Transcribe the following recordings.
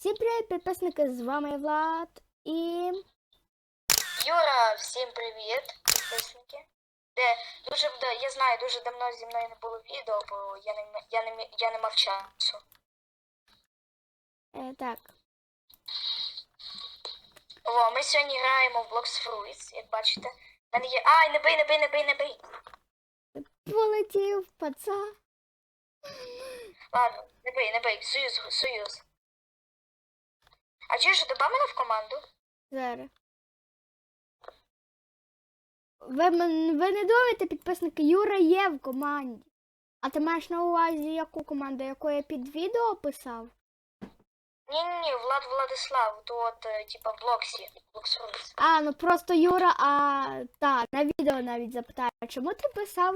Всім привіт, підписники, з вами Влад і Юра, всім привіт, підписники. Де дуже я знаю, дуже давно зі мною не було відео, бо я не я не я не мав часу. е, так. О, ми сьогодні граємо в Blocks Fruits, як бачите. В мене є. Ай, не бий, не бий, не бий, не бий. Полетів паца. Ладно, не бий, не бий. Союз, союз. А чи ж доба мене в команду? Зараз. Ви, ви не думаєте, підписники, Юра є в команді. А ти маєш на увазі яку команду, яку я під відео писав? Ні, ні, Влад Владислав, то от, е, типа в Блоксі, Blocks А, ну просто Юра, а та, на відео навіть запитаю, чому ти писав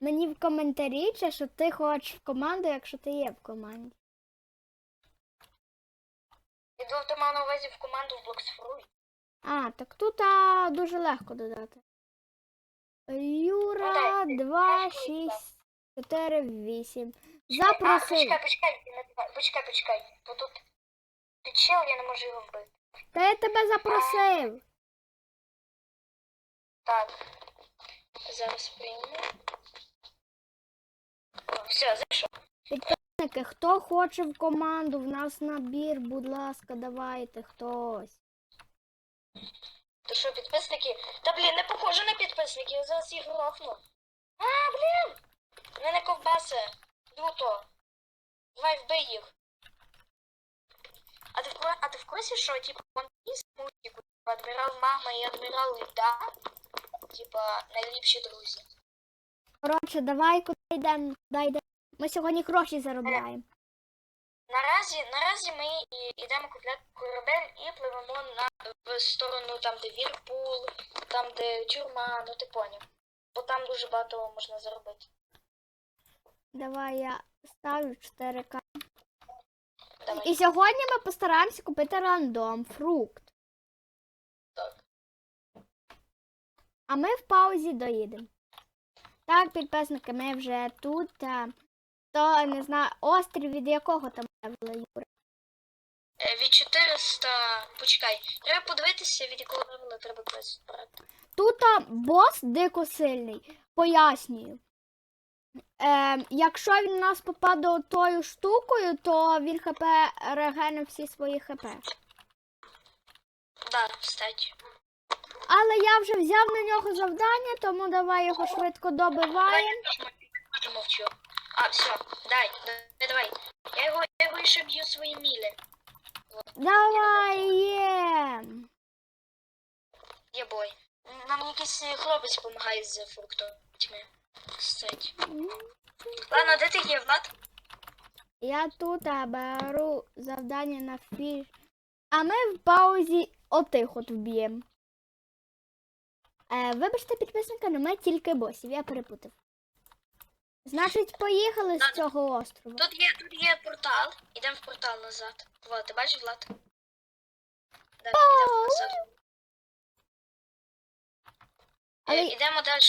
мені в коментарі, чи що ти хочеш в команду, якщо ти є в команді? Ти мав на увазі в команду в Blocks А, так тут а, дуже легко додати. Юра дай, 2, 6, 4, 8. А, Запросив. почекай, почекай, давай, почекай, почекай. Бо тут ти чел, я не можу його вбити. Та я тебе запросив. Так. Зараз прийму. Все, зайшов. Підписники, хто хоче в команду, в нас набір, будь ласка, давайте хтось. То що, підписники? Та блін, не похоже на підписників, я зараз їх грохну. А, блін! В Мене ковбаси. Люто. Давай вбий їх. А ти в, кур- а ти в курсі, що, типу, One мультику, типу, адмірал Магма і адмірал Льда, типа, найліпші друзі. Коротше, давай куди йдемо, куди йдемо. Ми сьогодні гроші заробляємо. Наразі, наразі ми і йдемо купляти корабель і пливемо на в сторону там, де Вірпул, там, де тюрма, ну ти поняв. Бо там дуже багато можна заробити. Давай я ставлю 4К. Давай. І сьогодні ми постараємося купити рандом, фрукт. Так. А ми в паузі доїдемо. Так, підписники, ми вже тут. То не знаю, острів від якого там левела Юра. Е, Від 400. Почекай. Треба подивитися, від якого левела треба квест брати. Тут бос дико сильний. Пояснюю. Е, якщо він у нас попаде тою штукою, то він хп регене всі свої хп. Да, кстати. Але я вже взяв на нього завдання, тому давай його швидко добиваємо. Я мовчу. А, все, дай, дай, давай. Я його, я його ще б'ю свої мілі. Давай є. Є бой. Нам якийсь хлопець допомагає з фруктом. Кстати. Ладно, де ти є, Влад? Я тут беру завдання на фіш. А ми в паузі отих от вб'ємо. Е, вибачте, підписника, але ми тільки босів, я перепутав. Значить, поїхали з цього острова. Тут є, тут є портал. Ідемо в портал назад. Вот, ти бачиш, Влад? Да, ідемо назад. Але- Е, Ідемо далі.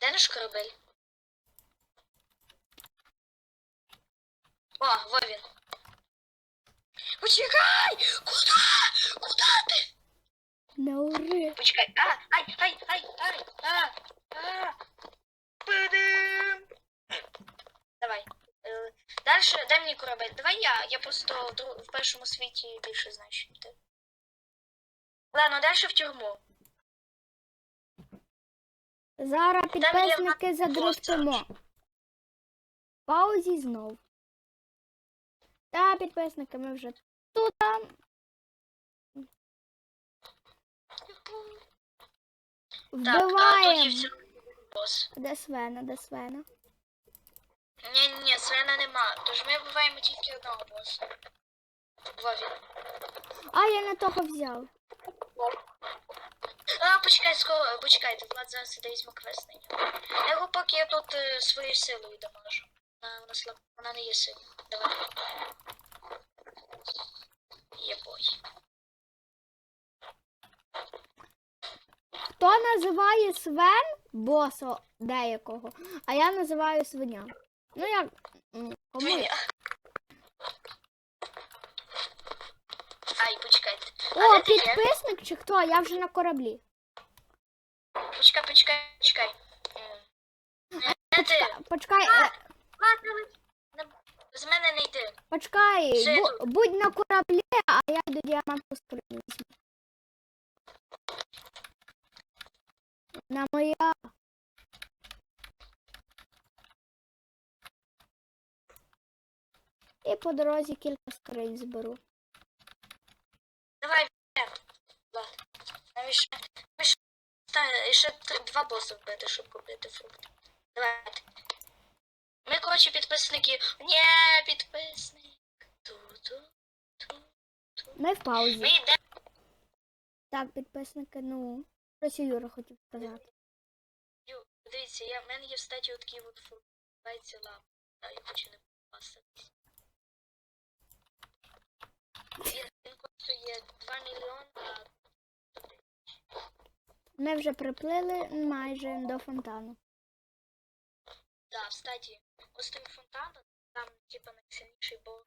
Де наш корабель? О, во він. Почекай! Куда? Куда ти? На ури. Почекай. А, ай, ай, ай, ай, а, а. Давай. Е, Дальше, дай мені корабель. Давай я. Я просто в, першому світі більше знаю, ніж ти. Ладно, далі в тюрму. Зараз є підписники на- задрифтимо. Паузі знов. Та, підписники, ми вже тут. а, Так, бос. Де Свена, де Свена? Ні, ні, Свена нема. Тож ми вбиваємо тільки одного боса. Вові. А, я не того взяв. А, почекай, скоро, почекайте, Влад зараз іде візьме квест на нього. Я його поки я тут е, своєю силою дамажу. Вона, вона, слаб... вона не є сильна. Давай. Є бой. Хто називає Свен боса деякого, а я називаю свиня. Ну як. Свиня. почекайте. А О, підписник чи хто? Я вже на кораблі. Почекай, почекай, почекай. Почекай, е, Ладно, не- з мене не йди. почекай, бу- будь на кораблі, а я йду діаманту скриню. На моя. І по дорозі кілька скринь зберу. Давай? Навіщо? Та, ще два боси вбити, щоб купити фрукти. Давайте. Ми, коротше, підписники. Ні, підписник. Ту-ту, ту. Ми в паузі. Ми йдемо. Так, підписники, ну. Щось Юра хотів сказати. Ю, Дивіться, я, в мене є в статі такий от фрукт. Лава. Та, я хочу не попаститись. Він, він коштує 2 мільйони, Ми вже приплили майже до фонтану. Да, кстати, острів фонтана, там типа найсильніший бог.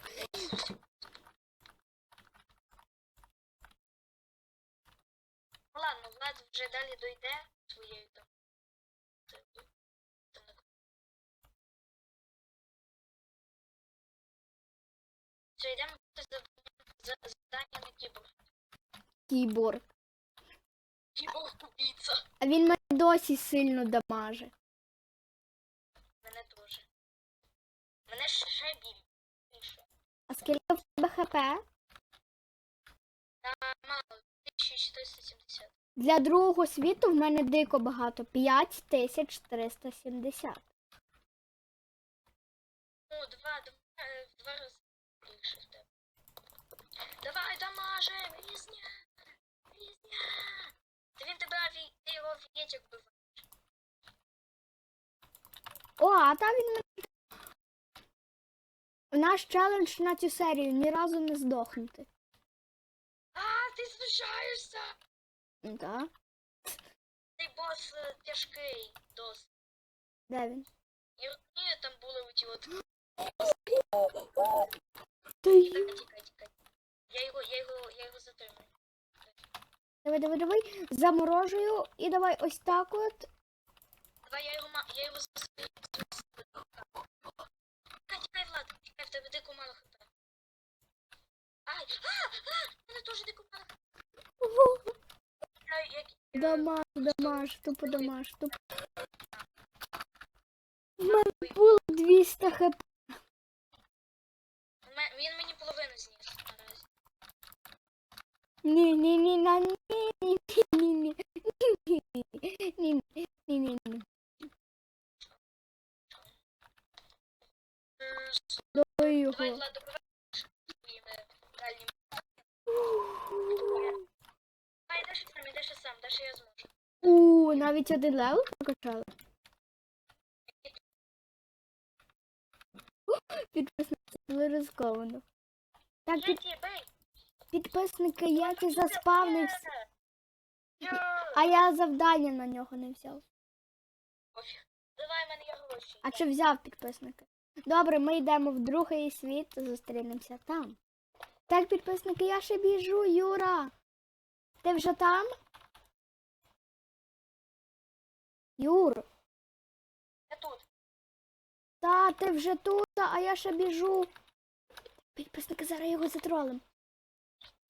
Ну ладно, Влад вже далі дойде своєю там. це- йдемо за за- завдання на кіборг. Кіборг. Кіборг убійця. А він мене досі сильно дамаже. Мене теж. Мене ще більше. А скільки в тебе хп? Мало, 1470. Для другого світу в мене дико багато. 5370. Ну, два, два, е, два рази більше в тебе. Давай, дамаже, різня, різня. Та він тебе ти його авієтік вбиває. О, а там він. Наш челендж на цю серію ні разу не здохнути. А, ти знущаєшся! Так. Цей бос е, тяжкий досить. Де він? І ні, там були оті от... Та й- Тікай, тікай, тікай. Я його, я його, я його затримую. Давай, давай, давай. Заморожую і давай ось так от. Давай, я його, ма... я його засвою. Тікай, тікай, Влад, тікай, в тебе дико мало хп. Ай, а, а, в мене теж дико мало хп. Дамаж, дамаж, тупо дамаж, тупо. В мене було 200 хп. Ме- Він мені половину зніс наразі. Ні, ні, ні, на ні, ні, ні, ні, ні, ні, ні, ні, ні, ні. М, До Давай, його. У, навіть один левел прокачали. Було ризиковано. Так, під, бей! Підписники, я ці заспавнився, а я завдання на нього не взяв. Давай, мене є гроші. А чи взяв підписники? Добре, ми йдемо в другий світ, зустрінемося там. Так, підписники, я ще біжу, Юра. Ти вже там? Юр, Я тут. та ти вже тут, а я ще біжу. Підписники, зараз його затролим.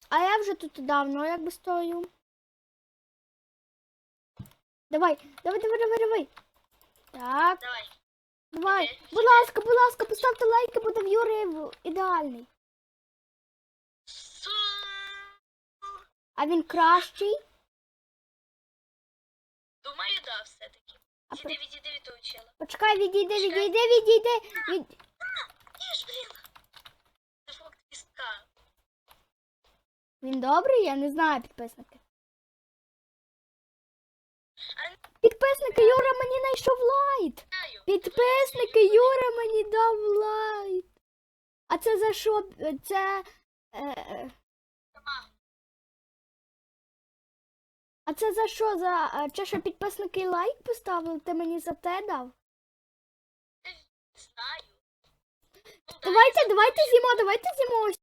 А я вже тут давно якби стою. Давай, давай, давай, давай, давай. Так, Давай. давай. Будь ласка, будь ласка, поставте лайки, буде в Юри в- ідеальний. А він кращий. Думаю, да, все-таки. Відійди, відійди від чела. Почекай, відійди, відійди, відійди. Від... Ні ж, блін. Це фрукт піска. Він добрий, я не знаю підписники. Підписники, Юра мені знайшов лайт. Підписники, Юра мені дав лайт. А це за що? Це. Е, е, а це за що? За е, чи що підписники лайк поставили? Ти мені за те дав? Знаю. Ну, Давайте, давайте з'їмо, давайте з'їмо ось